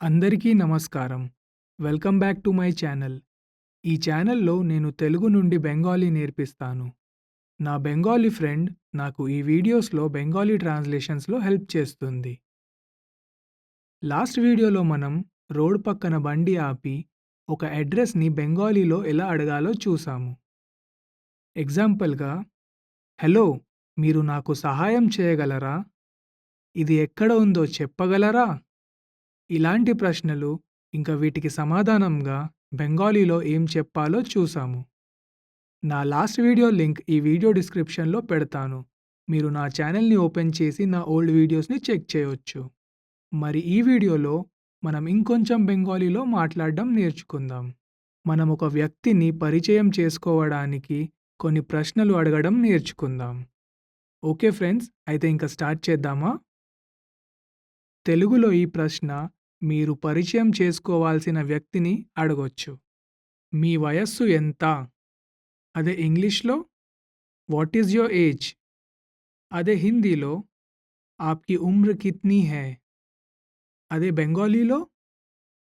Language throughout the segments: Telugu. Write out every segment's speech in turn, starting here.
అందరికీ నమస్కారం. Welcome back to my channel. ఈ ఛానల్‌లో నేను తెలుగు నుండి బెంగాలీ నేర్పిస్తాను. నా బెంగాలీ ఫ్రెండ్ నాకు ఈ వీడియోస్‌లో బెంగాలీ ట్రాన్స్‌లేషన్స్‌లో హెల్ప్ చేస్తుంది. లాస్ట్ వీడియోలో మనం రోడ్ పక్కన బండి ఆపి ఒక అడ్రస్ని బెంగాలీలో ఎలా అడగాలో చూసాము. ఎగ్జాంపుల్‌గా హలో! మీరు నాకు సహాయం చేయగలరా? ఇది ఎక్కడ ఉందో చెప్పగలరా? ఇలాంటి ప్రశ్నలు ఇంకా వీటికి సమాధానంగా బెంగాలీలో ఏం చెప్పాలో చూసాము. నా లాస్ట్ వీడియో లింక్ ఈ వీడియో డిస్క్రిప్షన్‌లో పెడతాను. మీరు నా ఛానల్‌ని ఓపెన్ చేసి నా ఓల్డ్ వీడియోస్‌ని చెక్ చేయొచ్చు. మరి ఈ వీడియోలో మనం ఇంకొంచెం బెంగాలీలో మాట్లాడడం నేర్చుకుందాం. మనం ఒక వ్యక్తిని పరిచయం చేసుకోవడానికి కొన్ని ప్రశ్నలు అడగడం నేర్చుకుందాం. ఓకే ఫ్రెండ్స్ అయితే ఇంక స్టార్ట్ చేద్దామా? తెలుగులో ఈ ప్రశ్న మీరు పరిచయం చేసుకోవాల్సిన వ్యక్తిని అడగొచ్చు. మీ వయస్సు ఎంత? అదే ఇంగ్లీష్‌లో వాట్ ఈస్ యువర్ ఏజ్? అదే హిందీలో ఆప్‌కి ఉమ్ర్ కిత్నీ హై? అదే బెంగాలీలో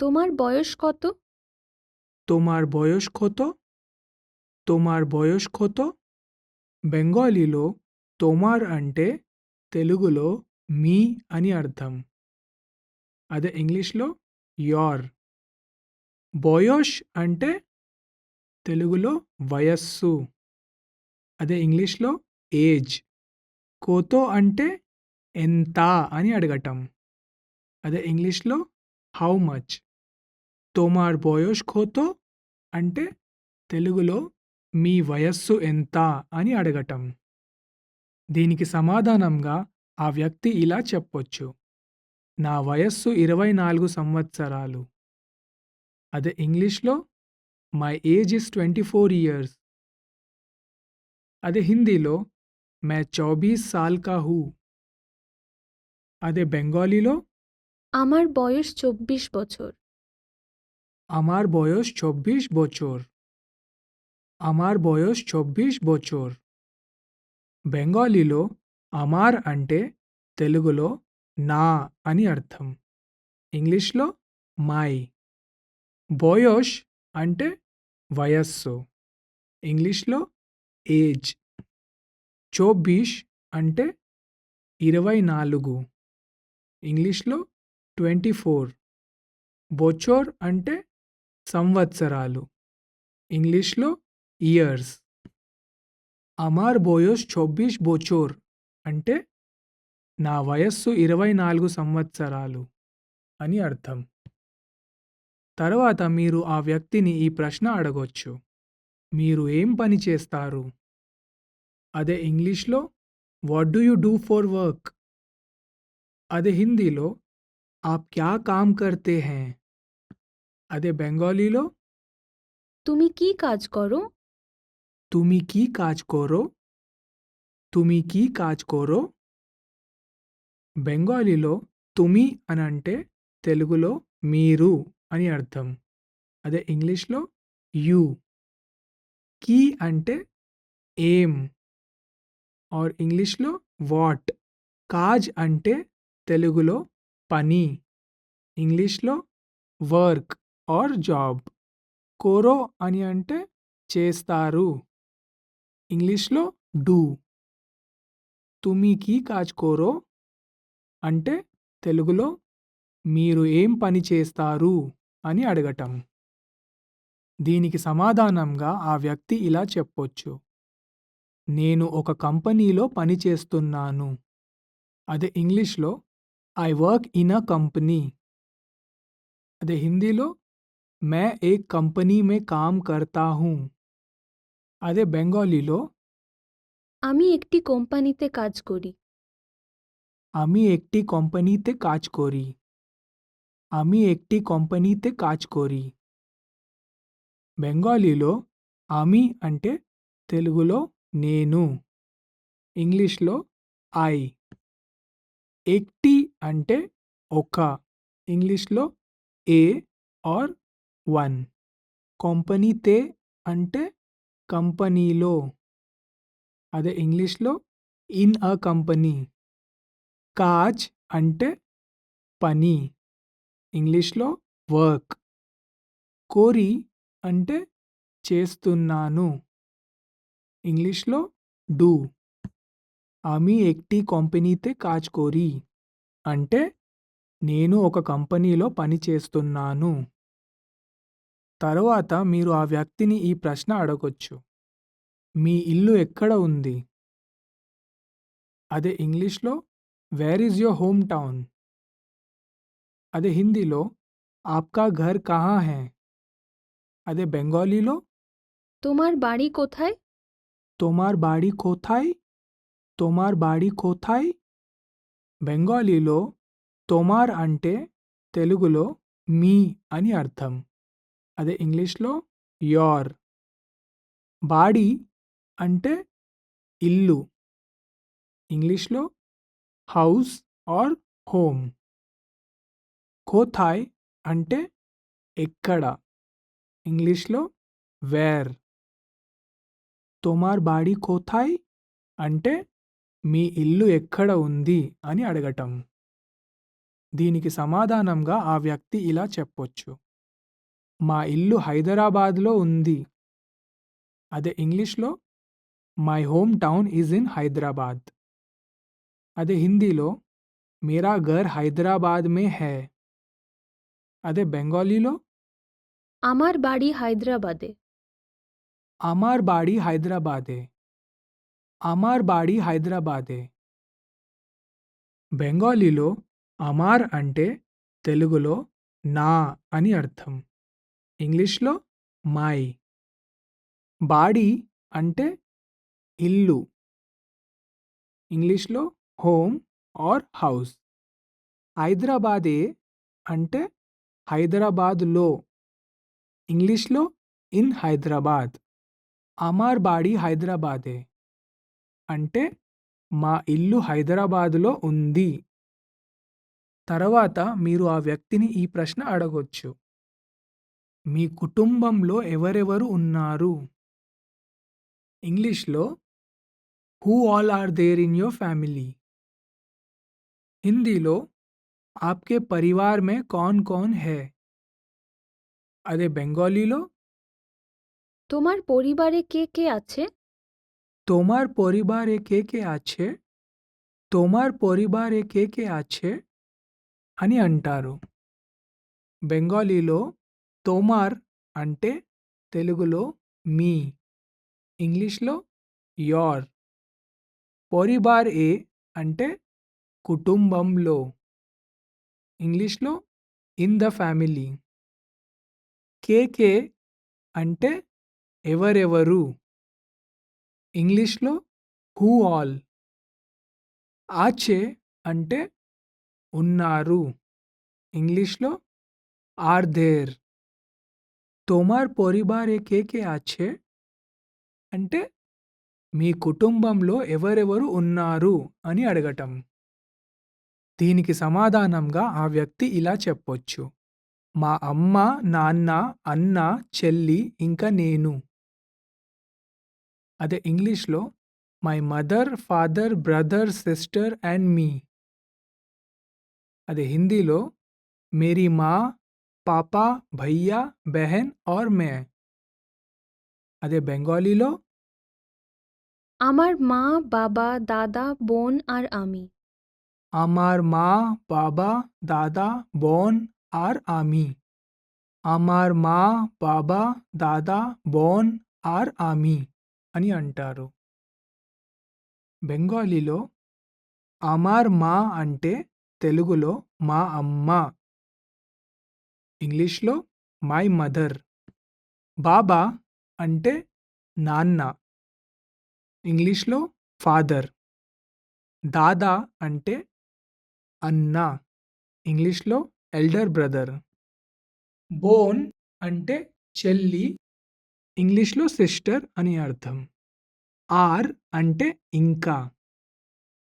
তোমার বয়স কত? তোমার বয়স কত? তোমার বয়স কত? బెంగాలీలో తోమార్ అంటే తెలుగులో మీ అని అర్థం. అదే ఇంగ్లీష్‌లో యోర్. బోయోష్ అంటే తెలుగులో వయస్సు. అదే ఇంగ్లీష్‌లో ఏజ్. కోతో అంటే ఎంత అని అడగటం. అదే ఇంగ్లీష్‌లో హౌ మచ్. తోమార్ బోయోష్ కోతో అంటే తెలుగులో మీ వయస్సు ఎంత అని అడగటం. దీనికి సమాధానంగా ఆ వ్యక్తి ఇలా చెప్పొచ్చు. నా వయస్సు ఇరవై నాలుగు సంవత్సరాలు. అదే ఇంగ్లీష్లో my age is twenty four years. అదే హిందీలో మే చౌబీస్ సాల్ కా హూ. అదే బెంగాలీలో అమర్ বয়স চব্বিশ বছর అమార్ বয়স চব্বিশ బొచోర్. అమార్ বয়স চব্বিশ బోచోర్. బెంగాలీలో అమార్ అంటే తెలుగులో నా అని అర్థం. ఇంగ్లీష్‌లో మై. బోయోష్ అంటే వయస్సు. ఇంగ్లీష్‌లో ఏజ్. చోబీష్ అంటే 24. ఇంగ్లీష్‌లో 24. బొచోర్ అంటే సంవత్సరాలు. ఇంగ్లీష్‌లో ఇయర్స్. అమార్ బోయోస్ 24 బొచోర్ అంటే నా వయస్సు 24 సంవత్సరాలు అని అర్థం. తర్వాత మీరు ఆ వ్యక్తిని ఈ ప్రశ్న అడగొచ్చు. మీరు ఏం పని చేస్తారు? అదే ఇంగ్లీష్‌లో what do you do for work? అదే హిందీలో ఆప్ క్యా కామ్ కర్తే హై? అదే బెంగాలీలో তুমি কি কাজ করো? তুমি কি কাজ করো? তুমি কি কাজ করো? బెంగాలీలో తుమి అని అంటే తెలుగులో మీరు అని అర్థం. అదే ఇంగ్లీష్‌లో యూ. కీ అంటే ఏం ఆర్ ఇంగ్లీష్‌లో వాట్. కాజ్ అంటే తెలుగులో పని. ఇంగ్లీష్‌లో వర్క్ ఆర్ జాబ్. కోరో అని అంటే చేస్తారు. ఇంగ్లీష్‌లో డూ. తుమి కీ కాజ్ కోరో అంటే తెలుగులో మీరు ఏం పని చేస్తారు అని అడగటం. దీనికి సమాధానంగా ఆ వ్యక్తి ఇలా చెప్పొచ్చు. నేను ఒక కంపెనీలో పని చేస్తున్నాను. అదే ఇంగ్లీష్లో I work in a company. అదే హిందీలో మే ఏ కంపెనీ మే కామ్ కర్తా హూ. అదే బెంగాలీలో আমি একটি কোম্পানিতে কাজ করি আমি একটি কোম্পানিতে কাজ করি. আমি একটি কোম্পানিতে কাজ করি. బెంగాలీలో আমি అంటే తెలుగులో నేను. ఇంగ్లీష్‌లో ఐ. ఎక్టి అంటే ఒక. ఇంగ్లీష్‌లో ఏ ఆర్ వన్. కొంపనీతే అంటే కంపెనీలో. అదే ఇంగ్లీష్‌లో ఇన్ ఎ కంపెనీ. కాజ్ అంటే పని. ఇంగ్లీష్లో వర్క్. కోరి అంటే చేస్తున్నాను. ఇంగ్లీష్లో డూ. ఆమె ఎక్టి కంపెనీతే కాజ్ కోరి. అంటే నేను ఒక కంపెనీలో పని చేస్తున్నాను. తరువాత మీరు ఆ వ్యక్తిని ఈ ప్రశ్న అడగొచ్చు. మీ ఇల్లు ఎక్కడ ఉంది? అదే ఇంగ్లీష్లో Where is your home town? అదే హిందీలో ఆప్కా ఘర్ కహా హై? అదే బెంగాలీలో তোমার বাড়ি কোথায় తోమార్ బాడి కోథాయ్? తోమార్ బాడి కోథాయ్? బెంగాలీలో తోమార్ అంటే తెలుగులో మీ అని అర్థం. అదే ఇంగ్లీష్‌లో యోర్. బాడి అంటే ఇల్లు. ఇంగ్లీష్‌లో House or home. కోథాయ్ అంటే ఎక్కడ. ఇంగ్లీష్‌లో వేర్. తోమార్ బాడీ కోథాయ్? అంటే మీ ఇల్లు ఎక్కడ ఉంది అని అడగటం. దీనికి సమాధానంగా ఆ వ్యక్తి ఇలా చెప్పొచ్చు. మా ఇల్లు హైదరాబాద్‌లో ఉంది. అదే ఇంగ్లీష్‌లో my home town is in Hyderabad. అదే హిందీలో మేరా ఘర్ హైదరాబాద్ మే హై. అదే బెంగాలీలో আমার বাড়ি হায়দ্রাবাদে আমার বাড়ি হায়দ্রাবাদে. আমার বাড়ি హైదరాబాదే. బెంగాలీలో అమార్ అంటే తెలుగులో నా అని అర్థం. ఇంగ్లీష్‌లో మై. బాడీ అంటే ఇల్లు. ఇంగ్లీష్‌లో హోమ్ ఆర్ హౌస్. హైదరాబాదే అంటే హైదరాబాద్‌లో. ఇంగ్లీష్‌లో ఇన్ హైదరాబాద్. అమార్ బాడీ హైదరాబాదే. అంటే మా ఇల్లు హైదరాబాదులో ఉంది. తర్వాత మీరు ఆ వ్యక్తిని ఈ ప్రశ్న అడగొచ్చు. మీ కుటుంబంలో ఎవరెవరు ఉన్నారు? ఇంగ్లీష్‌లో who all are there in your family? హిందీలో ఆప్కే పరివార్ మే కౌన్ కౌన్ హై? అదే బెంగాలీలో তোমার পরিবারে কে কে আছে তোমার পরিবারে কে কে আছে? তোমার পরিবারে কে কে আছে? అని అంటారు. బెంగాలీలో తోమార్ అంటే తెలుగులో మీ. ఇంగ్లీష్‌లో యోర్. పరివార్ ఏ అంటే కుటుంబంలో. ఇంగ్లీష్‌లో ఇన్ ద ఫ్యామిలీ. కే కే అంటే ఎవరెవరు. ఇంగ్లీష్‌లో హూ ఆల్. ఆచే అంటే ఉన్నారు. ఇంగ్లీష్‌లో ఆర్ దేర్. తోమార్ పోరిబారే కే కే అంటే మీ కుటుంబంలో ఎవరెవరు ఉన్నారు అని అడగటం. దీనికి సమాధానంగా ఆ వ్యక్తి ఇలా చెప్పొచ్చు. మా అమ్మ నాన్న అన్న చెల్లి ఇంకా నేను. అదే ఇంగ్లీష్లో my mother father brother sister and me అదే హిందీలో మేరీ మా పాపా భయ్యా బెహన్ ఆర్ మే. అదే బెంగాలీలో আমার মা বাবা দাদা বোন আর আমি আমার মা, বাবা, দাদা, বোন আর আমি. আমার মা, బాబా, దాదా, బోన్ ఆర్ ఆమి అని అంటారు. బెంగాలీలో అమార్ మా అంటే తెలుగులో మా అమ్మ. ఇంగ్లీష్‌లో మై మదర్. బాబా అంటే నాన్న. ఇంగ్లీష్‌లో ఫాదర్. దాదా అంటే అన్న. ఇంగ్లీష్లో ఎల్డర్ బ్రదర్ బోన్ అంటే చెల్లి. ఇంగ్లీష్లో సిస్టర్ అని అర్థం. ఆర్ అంటే ఇంకా.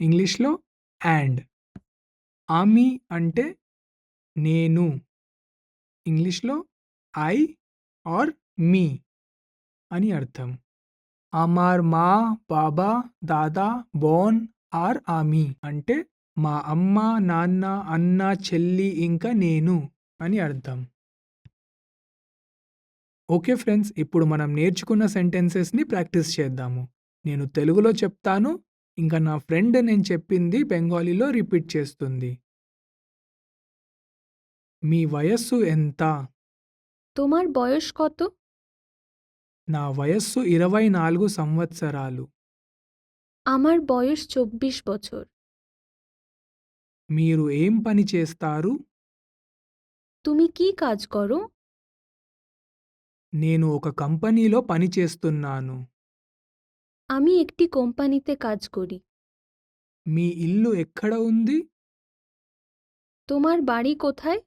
ఇంగ్లీష్లో అండ్ ఆమి అంటే నేను. ఇంగ్లీష్లో ఐ ఆర్ మీ అని అర్థం. అమార్ మా బాబా దాదా బోన్ ఆర్ ఆమి అంటే మా అమ్మ, నాన్న, అన్న, చెల్లి ఇంకా నేను. అని అర్థం. Okay friends. ఇప్పుడు మనం నేర్చుకున్న సెంటెన్సెస్‌ని ప్రాక్టీస్ చేద్దాము. నేను తెలుగులో చెప్తాను. ఇంకా నా ఫ్రెండ్ నేను చెప్పింది బెంగాలీలో రిపీట్ చేస్తుంది. మీ వయస్సు ఎంత? তোমার বয়স কত? నా వయస్సు 24 సంవత్సరాలు. আমার বয়স ২৪ বছর। మీరు ఏం పని చేస్తారు? তুমি কি কাজ করো? నేను ఒక కంపెనీలో పని చేస్తున్నాను. আমি একটি কোম্পানিতে কাজ করি। మీ ఇల్లు ఎక్కడ ఉంది? তোমার বাড়ি কোথায়?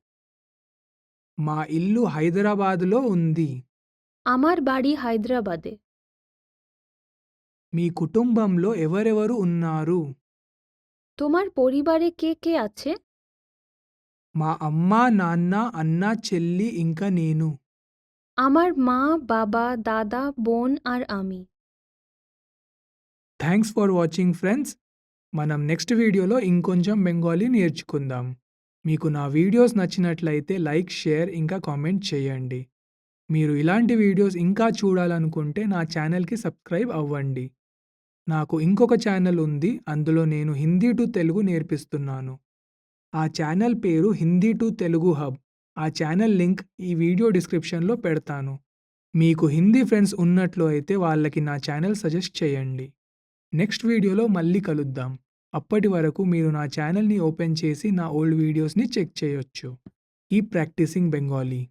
మా ఇల్లు హైదరాబాద్‌లో ఉంది. আমার বাড়ি হায়দ্রাবাদে। మీ కుటుంబంలో ఎవరెవరు ఉన్నారు? তোমার পরিবারে কে কে আছে? మా అమ్మ, నాన్న, అన్న, చెల్లి ఇంకా నేను. আমার মা, বাবা, দাদা, বোন আর আমি। Thanks for watching friends. మనం నెక్స్ట్ వీడియోలో ఇంకొంచెం బెంగాలీ నేర్చుకుందాం. మీకు నా వీడియోస్ నచ్చినట్లయితే లైక్, షేర్ ఇంకా కామెంట్ చేయండి. మీరు ఇలాంటి వీడియోస్ ఇంకా చూడాలనుకుంటే నా ఛానల్‌కి సబ్స్క్రైబ్ అవ్వండి. నాకు ఇంకొక ఛానల్ ఉంది. అందులో నేను హిందీ టు తెలుగు నేర్పిస్తున్నాను. ఆ ఛానల్ పేరు హిందీ టు తెలుగు హబ్. ఆ ఛానల్ లింక్ ఈ వీడియో డిస్క్రిప్షన్‌లో పెడతాను. మీకు హిందీ ఫ్రెండ్స్ ఉన్నట్లు అయితే వాళ్ళకి నా ఛానల్ సజెస్ట్ చేయండి. నెక్స్ట్ వీడియోలో మళ్ళీ కలుద్దాం. అప్పటి వరకు మీరు నా ఛానల్‌ని ఓపెన్ చేసి నా ఓల్డ్ వీడియోస్‌ని చెక్ చేయొచ్చు. Keep practising Bengali.